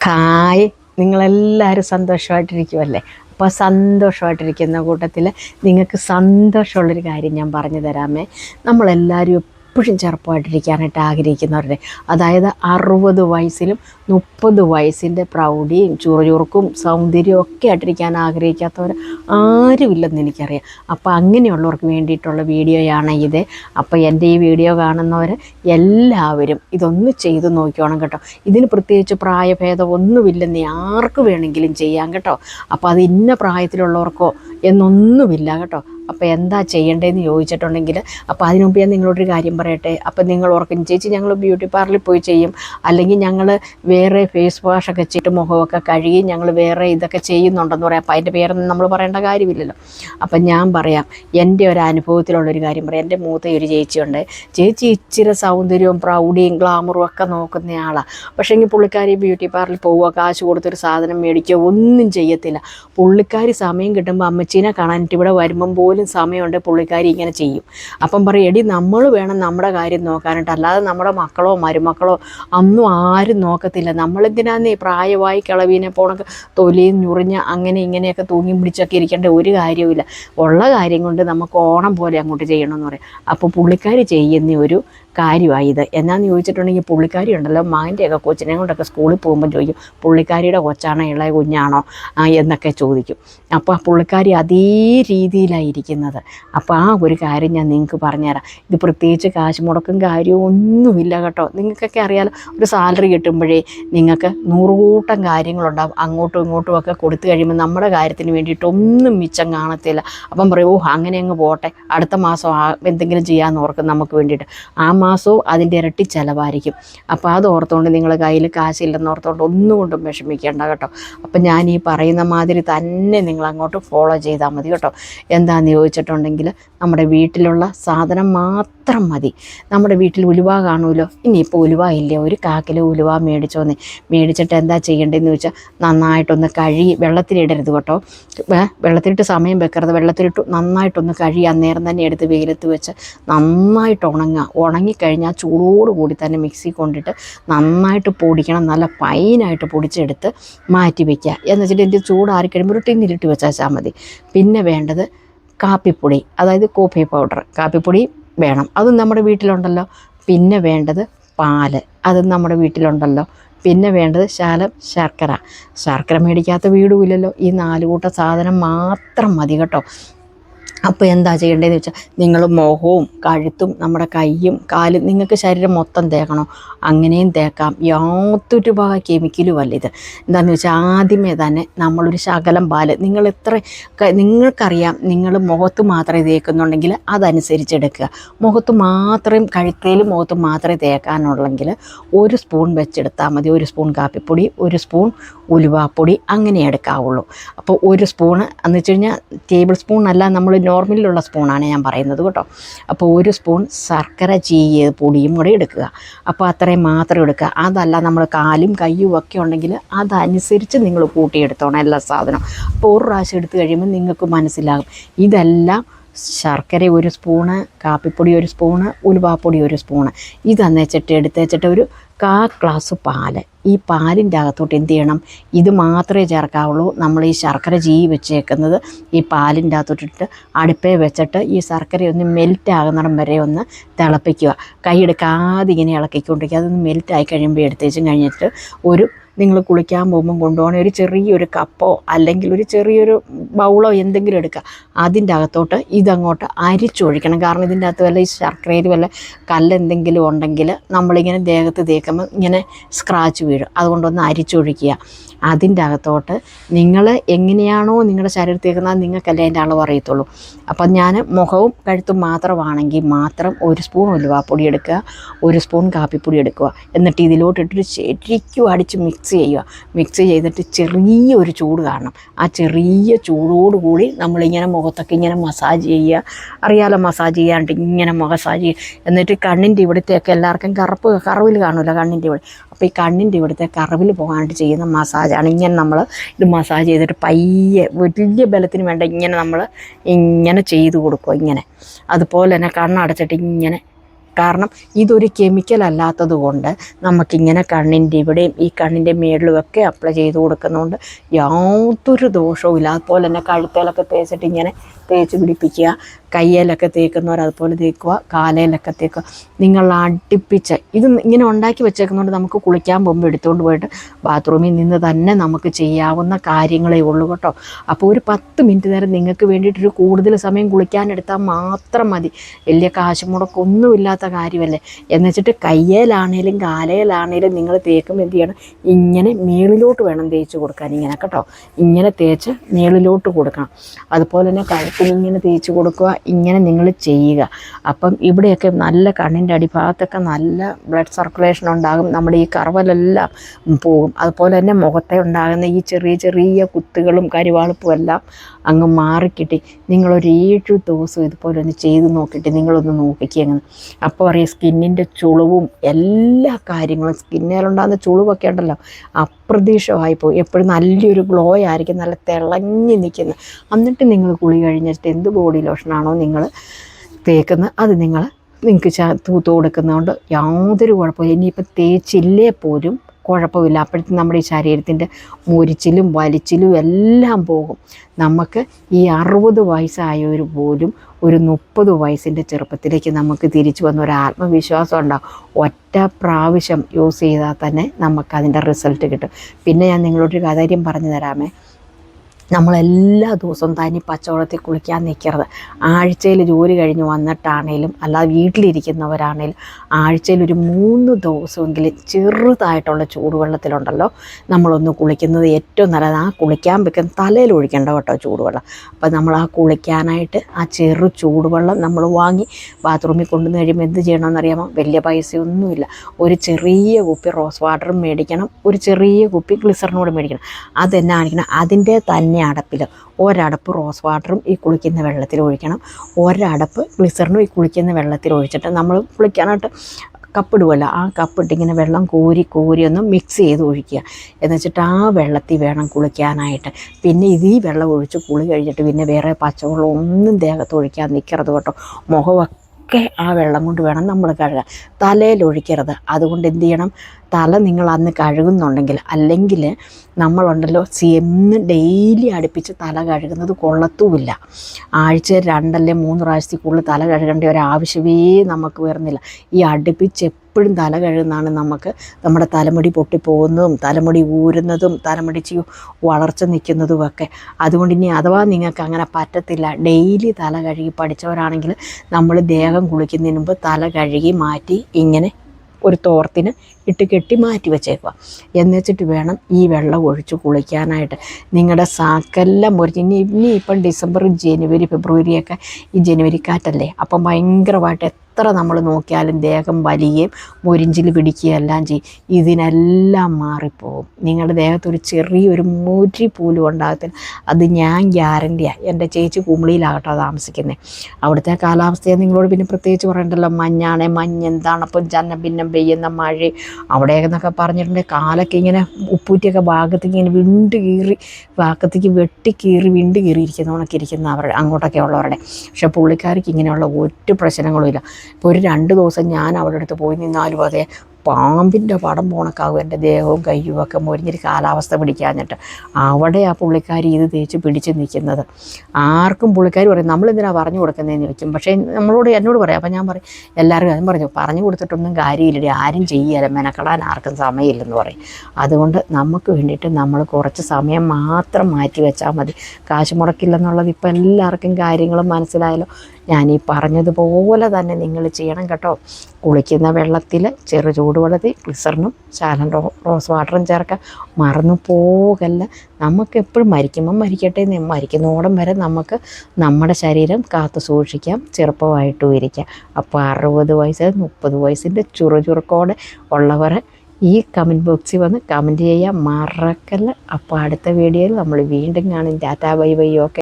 Hi. നിങ്ങളെല്ലാവരും സന്തോഷമായിട്ടിരിക്കുമല്ലേ അപ്പോൾ സന്തോഷമായിട്ടിരിക്കുന്ന കൂട്ടത്തിൽ നിങ്ങൾക്ക് സന്തോഷമുള്ളൊരു കാര്യം ഞാൻ പറഞ്ഞു തരാമേ. നമ്മളെല്ലാവരും എപ്പോഴും ചെറുപ്പമായിട്ടിരിക്കാനായിട്ട് ആഗ്രഹിക്കുന്നവരുടെ അതായത് അറുപത് വയസ്സിലും മുപ്പത് വയസ്സിന്റെ പ്രൗഢിയും ചുറുചുറുക്കും സൗന്ദര്യവും ഒക്കെ ആയിട്ടിരിക്കാൻ ആഗ്രഹിക്കാത്തവർ ആരുമില്ലെന്ന് എനിക്കറിയാം. അപ്പോൾ അങ്ങനെയുള്ളവർക്ക് വേണ്ടിയിട്ടുള്ള വീഡിയോയാണ് ഇത്. അപ്പോൾ എന്റെ ഈ വീഡിയോ കാണുന്നവർ എല്ലാവരും ഇതൊന്ന് ചെയ്ത് നോക്കിയോണം കേട്ടോ. ഇതിന് പ്രത്യേകിച്ച് പ്രായഭേദം ഒന്നുമില്ലെന്ന് ആർക്ക് വേണമെങ്കിലും ചെയ്യാം കേട്ടോ. അപ്പോൾ അത് ഇന്ന പ്രായത്തിലുള്ളവർക്കോ എന്നൊന്നുമില്ല കേട്ടോ. അപ്പോൾ എന്താ ചെയ്യേണ്ടതെന്ന് ചോദിച്ചിട്ടുണ്ടെങ്കിൽ അപ്പോൾ അതിനു മുമ്പ് ഞാൻ നിങ്ങളോടൊരു കാര്യം പറയട്ടെ. അപ്പോൾ നിങ്ങൾ ഓർക്കും ചേച്ചി ഞങ്ങൾ ബ്യൂട്ടി പാർലറിൽ പോയി ചെയ്യും. അല്ലെങ്കിൽ ഞങ്ങൾ വേറെ ഫേസ് വാഷൊക്കെ ചെയ്തിട്ട് മുഖമൊക്കെ കഴുകി ഞങ്ങൾ വേറെ ഇതൊക്കെ ചെയ്യുന്നുണ്ടെന്ന് പറയാം. അപ്പോൾ അതിന്റെ പേരൊന്നും നമ്മൾ പറയേണ്ട കാര്യമില്ലല്ലോ. അപ്പം ഞാൻ പറയാം എന്റെ ഒരു അനുഭവത്തിലുള്ളൊരു കാര്യം പറയാം. എന്റെ മൂത്ത ഒരു ചേച്ചിയുണ്ട്. ചേച്ചി ഇച്ചിരി സൗന്ദര്യവും പ്രൗഢിയും ഗ്ലാമറും ഒക്കെ നോക്കുന്നയാളാണ് പക്ഷേ എങ്കിൽ പുള്ളിക്കാരി ബ്യൂട്ടി പാർലറിൽ പോവുക കാശ് കൊടുത്തൊരു സാധനം മേടിക്കുക ഒന്നും ചെയ്യത്തില്ല. പുള്ളിക്കാരി സമയം കിട്ടുമ്പോൾ അമ്മച്ചീനെ കാണാനിട്ട് ഇവിടെ വരുമ്പം പോലും സമയമുണ്ട് പുള്ളിക്കാരി ഇങ്ങനെ ചെയ്യും. അപ്പം പറയും എടി നമ്മൾ വേണം നമ്മുടെ കാര്യം നോക്കാനായിട്ട്. അല്ലാതെ നമ്മുടെ മക്കളോ മരുമക്കളോ അന്നും ആരും നോക്കത്തില്ല. നമ്മളെന്തിനാന്ന് പ്രായമായി കിളവീനെ പോണൊക്കെ തൊലിയും ഞുറിഞ്ഞ് അങ്ങനെ ഇങ്ങനെയൊക്കെ തൂങ്ങി പിടിച്ചൊക്കെ ഇരിക്കേണ്ട ഒരു കാര്യവുമില്ല. ഉള്ള കാര്യം കൊണ്ട് നമുക്ക് ഓണം പോലെ അങ്ങോട്ട് ചെയ്യണമെന്ന് പറയും. അപ്പോൾ പുള്ളിക്കാരി ചെയ്യുന്ന ഒരു കാര്യമായി ഇത് എന്നാന്ന് ചോദിച്ചിട്ടുണ്ടെങ്കിൽ പുള്ളിക്കാരി ഉണ്ടല്ലോ മകന്റെയൊക്കെ കൊച്ചിനെ കൊണ്ടൊക്കെ സ്കൂളിൽ പോകുമ്പോൾ ചോദിക്കും പുള്ളിക്കാരിയുടെ കൊച്ചാണോ ഇളയ കുഞ്ഞാണോ? എന്നൊക്കെ ചോദിക്കും. അപ്പോൾ ആ പുള്ളിക്കാരി അതേ രീതിയിലായിരിക്കുന്നത് അപ്പോൾ ആ ഒരു കാര്യം ഞാൻ നിങ്ങൾക്ക് പറഞ്ഞുതരാം. ഇത് പ്രത്യേകിച്ച് കാശ് മുടക്കും കാര്യവും ഒന്നുമില്ല കേട്ടോ. നിങ്ങൾക്കൊക്കെ അറിയാലോ ഒരു സാലറി കിട്ടുമ്പോഴേ നിങ്ങൾക്ക് നൂറുകൂട്ടം കാര്യങ്ങളുണ്ടാവും. അങ്ങോട്ടും ഇങ്ങോട്ടും ഒക്കെ കൊടുത്തു കഴിയുമ്പോൾ നമ്മുടെ കാര്യത്തിന് വേണ്ടിയിട്ട് ഒന്നും മിച്ചം കാണത്തില്ല. അപ്പം പറയൂ അങ്ങനെ അങ്ങ് പോട്ടെ. അടുത്ത മാസം എന്തെങ്കിലും ചെയ്യാമെന്ന് ഓർക്കും നമുക്ക് വേണ്ടിയിട്ട്. ആ മാസവും അതിന്റെ ഇരട്ടി ചിലവായിരിക്കും. അപ്പോൾ അത് ഓർത്തുകൊണ്ട് നിങ്ങൾ കയ്യിൽ കാശില്ലെന്ന് ഓർത്തുകൊണ്ട് ഒന്നും കൊണ്ടും വിഷമിക്കേണ്ട കേട്ടോ. അപ്പം ഞാൻ ഈ പറയുന്ന മാതിരി തന്നെ നിങ്ങൾ അങ്ങോട്ട് ഫോളോ ചെയ്താൽ മതി കേട്ടോ. എന്താണെന്ന് ചോദിച്ചിട്ടുണ്ടെങ്കിൽ നമ്മുടെ വീട്ടിലുള്ള സാധനം മാത്രം മതി. നമ്മുടെ വീട്ടിൽ ഉലുവ കാണുമല്ലോ. ഇനിയിപ്പോൾ ഉലുവ ഇല്ല? ഒരു കാക്കിലെ ഉലുവ മേടിച്ചോന്നേ. മേടിച്ചിട്ട് എന്താ ചെയ്യേണ്ടതെന്ന് ചോദിച്ചാൽ നന്നായിട്ടൊന്ന് കഴുകി വെള്ളത്തിലിടരുത് കേട്ടോ. വെള്ളത്തിലിട്ട് സമയം വെക്കരുത്. വെള്ളത്തിലിട്ട് നന്നായിട്ടൊന്ന് കഴുകി അന്നേരം തന്നെ എടുത്ത് വെയിലത്ത് വെച്ച് നന്നായിട്ട് ഉണങ്ങുക. ഉണങ്ങിക്കഴിഞ്ഞാൽ ചൂടോട് കൂടി തന്നെ മിക്സി കൊണ്ടിട്ട് നന്നായിട്ട് പൊടിക്കണം നല്ല ഫൈനായിട്ട് പൊടിച്ചെടുത്ത് മാറ്റി വയ്ക്കുക എന്ന് വെച്ചിട്ട് ഇതിന്റെ ചൂടാറി കഴിയുമ്പോൾ ഒരു ടിന്നിലിട്ട് വെച്ചാൽ മതി. പിന്നെ വേണ്ടത് കാപ്പിപ്പൊടി അതായത് കോഫി പൗഡർ കാപ്പിപ്പൊടി വേണം. അതും നമ്മുടെ വീട്ടിലുണ്ടല്ലോ. പിന്നെ വേണ്ടത് പാൽ അതും നമ്മുടെ വീട്ടിലുണ്ടല്ലോ. പിന്നെ വേണ്ടത് ശാലം ശർക്കര. ശർക്കര മേടിക്കാത്ത വീടുമില്ലല്ലോ ഈ നാല് കൂട്ട സാധനം മാത്രം മതി കേട്ടോ. അപ്പോൾ എന്താ ചെയ്യേണ്ടതെന്ന് വെച്ചാൽ നിങ്ങൾ മുഖവും കഴുത്തും നമ്മുടെ കയ്യും കാലും നിങ്ങൾക്ക് ശരീരം മൊത്തം തേക്കണോ. അങ്ങനെയും തേക്കാം. യാതൊരു വക കെമിക്കലും അല്ല ഇത്. എന്താണെന്ന് വെച്ചാൽ ആദ്യമേ തന്നെ നമ്മളൊരു ശകലം പാൽ നിങ്ങൾ എത്ര നിങ്ങൾക്കറിയാം നിങ്ങൾ മുഖത്ത് മാത്രമേ തേക്കുന്നുണ്ടെങ്കിൽ അതനുസരിച്ച് എടുക്കുക മുഖത്ത് മാത്രം കഴുത്തേലും മുഖത്ത് മാത്രമേ തേക്കാനുള്ളെങ്കിൽ ഒരു സ്പൂൺ വെച്ചെടുത്താൽ മതി. ഒരു സ്പൂൺ കാപ്പിപ്പൊടി ഒരു സ്പൂൺ ഉലുവാപ്പൊടി അങ്ങനെ എടുക്കാവുള്ളൂ. അപ്പോൾ ഒരു സ്പൂണ് എന്ന് വെച്ച് കഴിഞ്ഞാൽ ടേബിൾ സ്പൂൺ അല്ല നമ്മൾ നോർമലിലുള്ള സ്പൂണാണ് ഞാൻ പറയുന്നത് കേട്ടോ. അപ്പോൾ ഒരു സ്പൂൺ ശർക്കര ചീയ പൊടിയും കൂടെ എടുക്കുക. അപ്പോൾ അത്രയും മാത്രം എടുക്കുക. അതല്ല നമ്മൾ കാലും കയ്യും ഒക്കെ ഉണ്ടെങ്കിൽ അതനുസരിച്ച് നിങ്ങൾ കൂട്ടിയെടുത്തോണം എല്ലാ സാധനവും. അപ്പോൾ ഒരു പ്രാവശ്യം എടുത്തു കഴിയുമ്പോൾ നിങ്ങൾക്ക് മനസ്സിലാകും. ഇതെല്ലാം ശർക്കര ഒരു സ്പൂണ് കാപ്പിപ്പൊടി ഒരു സ്പൂണ് ഉലുവാപ്പൊടി ഒരു സ്പൂണ്. ഇതന്നേച്ചിട്ട് എടുത്തേച്ചിട്ട് എടുത്ത് ഒരു കാ ഗ്ലാസ് പാൽ. ഈ പാലിന്റെ അകത്തോട്ട് എന്ത് ചെയ്യണം? ഇത് മാത്രമേ ചേർക്കാവുള്ളൂ. നമ്മൾ ഈ ശർക്കര ജീ വെച്ചേക്കുന്നത് ഈ പാലിന്റെ അകത്തോട്ടിട്ട് അടുപ്പേ വെച്ചിട്ട് ഈ ശർക്കര ഒന്ന് മെൽറ്റ് ആകുന്നിടം വരെ ഒന്ന് തിളപ്പിക്കുക. കൈയെടുക്കാതെ ഇങ്ങനെ ഇളക്കിക്കൊണ്ടിരിക്കുക. അതൊന്ന് മെൽറ്റ് ആയി കഴിയുമ്പോൾ എടുത്തേച്ചും കഴിഞ്ഞിട്ട് ഒരു നിങ്ങൾ കുളിക്കാൻ പോകുമ്പോൾ കൊണ്ടുപോകണ ഒരു ചെറിയൊരു കപ്പോ അല്ലെങ്കിൽ ഒരു ചെറിയൊരു ബൗളോ എന്തെങ്കിലും എടുക്കുക. അതിന്റെ അകത്തോട്ട് ഇതങ്ങോട്ട് അരിച്ചൊഴിക്കണം. കാരണം ഇതിന്റെ അകത്ത് വല്ല ഈ ശർക്കരയിൽ വല്ല കല്ലെന്തെങ്കിലും ഉണ്ടെങ്കിൽ നമ്മളിങ്ങനെ ദേഹത്ത് തേക്കുമ്പോൾ ഇങ്ങനെ സ്ക്രാച്ച് വീഴും. അതുകൊണ്ടൊന്ന് അരിച്ചൊഴിക്കുക. അതിന്റെ അകത്തോട്ട് നിങ്ങൾ എങ്ങനെയാണോ നിങ്ങളുടെ ശരീരത്തിൽ തേക്കുന്നത് നിങ്ങൾക്കല്ലേ അതിന്റെ അളവ് അറിയത്തുള്ളൂ. അപ്പം ഞാൻ മുഖവും കഴുത്തും മാത്രമാണെങ്കിൽ മാത്രം ഒരു സ്പൂൺ ഉലുവാപ്പൊടി എടുക്കുക ഒരു സ്പൂൺ കാപ്പിപ്പൊടി എടുക്കുക. എന്നിട്ട് ഇതിലോട്ടിട്ടൊരു ശരിക്കും അടിച്ച് മിക്സ് ചെയ്യുക. മിക്സ് ചെയ്തിട്ട് ചെറിയ ഒരു ചൂട് കാണണം. ആ ചെറിയ ചൂടോടുകൂടി നമ്മളിങ്ങനെ മുഖത്തൊക്കെ ഇങ്ങനെ മസാജ് ചെയ്യുക. അറിയാലോ മസാജ് ചെയ്യാണ്ട് ഇങ്ങനെ മസാജ് ചെയ്യുക. എന്നിട്ട് കണ്ണിന്റെ ഇവിടുത്തെയൊക്കെ എല്ലാവർക്കും കറുപ്പ് കറവിൽ കാണുമല്ലോ കണ്ണിന്റെ ഇവിടെ. അപ്പോൾ ഈ കണ്ണിന്റെ ഇവിടുത്തെ കറവിൽ പോകാനായിട്ട് ചെയ്യുന്ന മസാജാണ്. ഇങ്ങനെ നമ്മൾ ഇത് മസാജ് ചെയ്തിട്ട് പയ്യെ വലിയ ബലത്തിന് വേണ്ട ഇങ്ങനെ നമ്മൾ ഇങ്ങനെ ചെയ്ത് കൊടുക്കുക ഇങ്ങനെ. അതുപോലെ തന്നെ കണ്ണടച്ചിട്ട് ഇങ്ങനെ കാരണം ഇതൊരു കെമിക്കൽ അല്ലാത്തത് കൊണ്ട് നമുക്കിങ്ങനെ കണ്ണിന്റെ ഇവിടെയും ഈ കണ്ണിന്റെ മേളിലും ഒക്കെ അപ്ലൈ ചെയ്ത് കൊടുക്കുന്നതുകൊണ്ട് യാതൊരു ദോഷവും ഇല്ല. അതുപോലെ തന്നെ കഴുത്തേലൊക്കെ തേച്ചിട്ട് ഇങ്ങനെ തേച്ച് പിടിപ്പിക്കുക കയ്യിലൊക്കെ തേക്കുന്നവർ അതുപോലെ തേക്കുക കാലയിലൊക്കെ തേക്കുക. നിങ്ങൾ അടുപ്പിച്ച് ഇത് ഇങ്ങനെ ഉണ്ടാക്കി വെച്ചേക്കുന്നതുകൊണ്ട് നമുക്ക് കുളിക്കാൻ പോകുമ്പോൾ എടുത്തുകൊണ്ട് പോയിട്ട് ബാത്റൂമിൽ നിന്ന് തന്നെ നമുക്ക് ചെയ്യാവുന്ന കാര്യങ്ങളേ ഉള്ളൂ കേട്ടോ. അപ്പോൾ ഒരു പത്ത് മിനിറ്റ് നേരം നിങ്ങൾക്ക് വേണ്ടിയിട്ടൊരു കൂടുതൽ സമയം കുളിക്കാനെടുത്താൽ മാത്രം മതി. വലിയ കാശ് മുടക്കൊന്നുമില്ലാത്ത കാര്യമല്ലേ? എന്ന് വെച്ചിട്ട് കയ്യേലാണേലും കാലയിലാണേലും നിങ്ങൾ തേക്കുമ്പോൾ എന്ത് ചെയ്യണം? ഇങ്ങനെ മേളിലോട്ട് വേണം തേച്ച് കൊടുക്കാൻ ഇങ്ങനെ കേട്ടോ? ഇങ്ങനെ തേച്ച് മേളിലോട്ട് കൊടുക്കണം. അതുപോലെ തന്നെ കഴുത്തിന് ഇങ്ങനെ തേച്ച് കൊടുക്കുക ഇങ്ങനെ നിങ്ങൾ ചെയ്യുക. അപ്പം ഇവിടെയൊക്കെ നല്ല കണ്ണിന്റെ അടിഭാഗത്തൊക്കെ നല്ല ബ്ലഡ് സർക്കുലേഷൻ ഉണ്ടാകും. നമ്മുടെ ഈ കറവലെല്ലാം പോകും. അതുപോലെ തന്നെ മുഖത്തെ ഉണ്ടാകുന്ന ഈ ചെറിയ ചെറിയ കുത്തുകളും കരിവാളിപ്പും എല്ലാം അങ്ങ് മാറിക്കിട്ടി. നിങ്ങളൊരു ഏഴു ദിവസം ഇതുപോലെ ഒന്ന് ചെയ്ത് നോക്കിയിട്ട് നിങ്ങളൊന്ന് നോക്കിക്കുക അങ്ങനെ. അപ്പോൾ അറിയാം സ്കിന്നിന്റെ ചുളിവും എല്ലാ കാര്യങ്ങളും സ്കിന്നിലുണ്ടാകുന്ന ചുളിവൊക്കെ ഉണ്ടല്ലോ അപ്രതീക്ഷമായി പോകും എപ്പോഴും നല്ലൊരു ഗ്ലോ ആയിരിക്കും നല്ല തിളങ്ങി നിൽക്കുന്നത്. എന്നിട്ട് നിങ്ങൾ കുളി കഴിഞ്ഞിട്ട് എന്ത് ബോഡി ലോഷനാണോ നിങ്ങൾ തേക്കുന്നത് അത് നിങ്ങൾ നിങ്ങൾക്ക് തൂത്ത് കൊടുക്കുന്നതുകൊണ്ട് യാതൊരു കുഴപ്പമില്ല. ഇനിയിപ്പോൾ തേച്ചില്ലേ പോലും കുഴപ്പമില്ല. അപ്പോഴത്തെ നമ്മുടെ ഈ ശരീരത്തിന്റെ മുരിച്ചിലും വലിച്ചിലും എല്ലാം പോകും. നമുക്ക് ഈ അറുപത് വയസ്സായവർ പോലും ഒരു മുപ്പത് വയസ്സിന്റെ ചെറുപ്പത്തിലേക്ക് നമുക്ക് തിരിച്ചു വന്ന ഒരു ആത്മവിശ്വാസം ഉണ്ടാകും ഒറ്റ പ്രാവശ്യം യൂസ് ചെയ്താൽ തന്നെ നമുക്കതിന്റെ റിസൾട്ട് കിട്ടും. പിന്നെ ഞാൻ നിങ്ങളോടൊരു കാര്യം പറഞ്ഞു തരാമേ. നമ്മളെല്ലാ ദിവസവും തനി പച്ചവെള്ളത്തിൽ കുളിക്കാൻ നിൽക്കരുത്. ആഴ്ചയിൽ ജോലി കഴിഞ്ഞ് വന്നിട്ടാണേലും അല്ലാതെ വീട്ടിലിരിക്കുന്നവരാണേലും ആഴ്ചയിൽ ഒരു മൂന്ന് ദിവസമെങ്കിലും ചെറുതായിട്ടുള്ള ചൂടുവെള്ളത്തിലുണ്ടല്ലോ നമ്മളൊന്ന് കുളിക്കുന്നത് ഏറ്റവും നല്ലത്. ആ കുളിക്കാൻ വെക്കുന്ന തലയിൽ ഒഴിക്കേണ്ട കേട്ടോ ചൂടുവെള്ളം. അപ്പം നമ്മൾ ആ കുളിക്കാനായിട്ട് ആ ചെറു ചൂടുവെള്ളം നമ്മൾ വാങ്ങി ബാത്റൂമിൽ കൊണ്ടുവന്ന് കഴിയുമ്പോൾ എന്ത് ചെയ്യണമെന്നറിയാമോ? വലിയ പൈസയൊന്നുമില്ല. ഒരു ചെറിയ കുപ്പി റോസ് വാട്ടറും മേടിക്കണം ഒരു ചെറിയ കുപ്പി ഗ്ലിസറിനോട് മേടിക്കണം. അതെന്നാ അതിന്റെ തന്നെ അടപ്പിൽ ഒരടപ്പ് റോസ് വാട്ടറും ഈ കുളിക്കുന്ന വെള്ളത്തിൽ ഒഴിക്കണം. ഒരടപ്പ് ഗ്ലിസറിനും ഈ കുളിക്കുന്ന വെള്ളത്തിൽ ഒഴിച്ചിട്ട് നമ്മൾ കുളിക്കാനായിട്ട് കപ്പിടുമല്ലോ ആ കപ്പിട്ടിങ്ങനെ വെള്ളം കോരി കോരി ഒന്ന് മിക്സ് ചെയ്ത് ഒഴിക്കുക. എന്ന് വെച്ചിട്ട് ആ വെള്ളത്തിൽ വേണം കുളിക്കാനായിട്ട്. പിന്നെ ഇതീ വെള്ളം ഒഴിച്ച് കുളി കഴിഞ്ഞിട്ട് പിന്നെ വേറെ പച്ചവെള്ളം ഒന്നും ദേഹത്ത് ഒഴിക്കാൻ നിൽക്കരുത് കേട്ടോ. മുഖമൊക്കെ ആ വെള്ളം കൊണ്ട് വേണം നമ്മൾ കഴുകാൻ. തലയിൽ ഒഴിക്കരുത്. അതുകൊണ്ട് എന്ത് ചെയ്യണം? തല നിങ്ങൾ അന്ന് കഴുകുന്നുണ്ടെങ്കിൽ അല്ലെങ്കിൽ നമ്മളുണ്ടല്ലോ എന്ന് ഡെയിലി അടുപ്പിച്ച് തല കഴുകുന്നത് കൊള്ളത്തുമില്ല. ആഴ്ച രണ്ടല്ലേ മൂന്ന് പ്രാവശ്യത്തിൽ കൂടുതൽ തല കഴുകേണ്ട ഒരു ആവശ്യമേ നമുക്ക് വരുന്നില്ല. ഈ അടുപ്പിച്ച് എപ്പോഴും തല കഴുകുന്നതാണ് നമുക്ക് നമ്മുടെ തലമുടി പൊട്ടിപ്പോകുന്നതും തലമുടി ഊരുന്നതും തലമുടി ചി വളർച്ച നിൽക്കുന്നതും ഒക്കെ അതുകൊണ്ട് ഇനി അഥവാ നിങ്ങൾക്ക് അങ്ങനെ പറ്റത്തില്ല ഡെയിലി തല കഴുകി പഠിച്ചവരാണെങ്കിൽ നമ്മൾ ദേഹം കുളിക്കുന്നതിന് മുമ്പ് തല കഴുകി മാറ്റി ഇങ്ങനെ ഒരു തോർത്തിന് ഇട്ട് കെട്ടി മാറ്റി വെച്ചേക്കുക. എന്നുവെച്ചിട്ട് വേണം ഈ വെള്ളം ഒഴിച്ച് കുളിക്കാനായിട്ട്. നിങ്ങളുടെ സാക്കെല്ലാം മുറിച്ച് ഇനി ഇനി ഇപ്പം ഡിസംബർ ജനുവരി ഫെബ്രുവരിയൊക്കെ ഈ ജനുവരി കാറ്റല്ലേ അപ്പം ഭയങ്കരമായിട്ട് എത്ര നമ്മൾ നോക്കിയാലും ദേഹം വലിയേം മുരിഞ്ചിൽ പിടിക്കുകയും എല്ലാം ചെയ്യും. ഇതിനെല്ലാം മാറിപ്പോകും നിങ്ങളുടെ ദേഹത്തൊരു ചെറിയൊരു മുരി പോലും ഉണ്ടാകത്തില്ല. അത് ഞാൻ ഗ്യാരണ്ടിയാണ് എന്റെ ചേച്ചി കുമിളിയിലാകട്ടോ താമസിക്കുന്നത് അവിടുത്തെ കാലാവസ്ഥയെ നിങ്ങളോട് പിന്നെ പ്രത്യേകിച്ച് പറയണ്ടല്ലോ. മഞ്ഞാണ് മഞ്ഞ് എന്താണ് അപ്പം ചന്ന ഭിന്നം പെയ്യുന്ന മഴ. അവിടെയെന്നൊക്കെ പറഞ്ഞിട്ടുണ്ടെങ്കിൽ കാലൊക്കെ ഇങ്ങനെ ഉപ്പൂറ്റിയൊക്കെ ഭാഗത്തേക്ക് ഇങ്ങനെ വിണ്ട് കീറി ഭാഗത്തേക്ക് വെട്ടി കീറി വിണ്ട് കീറിയിരിക്കുന്ന കണക്കിരിക്കുന്ന അവരുടെ അങ്ങോട്ടൊക്കെ ഉള്ളവരുടെ. പക്ഷെ പുള്ളിക്കാർക്ക് ഇങ്ങനെയുള്ള ഒരു പ്രശ്നങ്ങളും ഇല്ല. ഇപ്പോൾ ഒരു രണ്ട് ദിവസം ഞാൻ അവളുടെ അടുത്ത് പോയി നിന്നാലും അതെ പാമ്പിന്റെ പടം പോണക്കാവും എന്റെ ദേഹവും കയ്യും ഒക്കെ മുരിഞ്ഞൊരു കാലാവസ്ഥ പിടിക്കാഞ്ഞിട്ട്. അവിടെ ആ പുള്ളിക്കാരി ഇത് തേച്ച് പിടിച്ച് നിൽക്കുന്നത്. ആർക്കും പുള്ളിക്കാരി പറയും നമ്മളെന്തിനാണ് പറഞ്ഞു കൊടുക്കുന്നതെന്ന് ചോദിക്കും? പക്ഷേ നമ്മളോട് എന്നോട് പറയാം അപ്പം ഞാൻ പറയും എല്ലാവർക്കും അതും പറഞ്ഞു പറഞ്ഞു കൊടുത്തിട്ടൊന്നും കാര്യമില്ല ആരും ചെയ്യല മെനക്കെടാൻ ആർക്കും സമയമില്ലെന്ന് പറയും. അതുകൊണ്ട് നമുക്ക് വേണ്ടിയിട്ട് നമ്മൾ കുറച്ച് സമയം മാത്രം മാറ്റി വെച്ചാൽ മതി. കാശ് മുടക്കില്ലെന്നുള്ളത് ഇപ്പം എല്ലാവർക്കും കാര്യങ്ങളും മനസ്സിലായല്ലോ. ഞാൻ ഈ പറഞ്ഞതുപോലെ തന്നെ നിങ്ങൾ ചെയ്യണം കേട്ടോ. കുളിക്കുന്ന വെള്ളത്തിൽ ചെറു ചൂടുവെള്ളത്തിൽ ഗ്ലിസറിനും ശാലം റോസ് വാട്ടറും ചേർക്കുക മറന്നു പോകല്ല. നമുക്ക് എപ്പോഴും മരിക്കുമ്പം മരിക്കട്ടെ മരിക്കുന്നോടം വരെ നമുക്ക് നമ്മുടെ ശരീരം കാത്തു സൂക്ഷിക്കാം ചെറുപ്പമായിട്ടും ഇരിക്കാം അപ്പോൾ അറുപത് വയസ്സ് മുപ്പത് വയസ്സിന്റെ ചുറുചുറുക്കോടെ ഉള്ളവർ ഈ കമന്റ് ബോക്സിൽ വന്ന് കമന്റ് ചെയ്യാൻ മറക്കല്ല. അപ്പോൾ അടുത്ത വീഡിയോയിൽ നമ്മൾ വീണ്ടും കാണും. Tata bye bye okay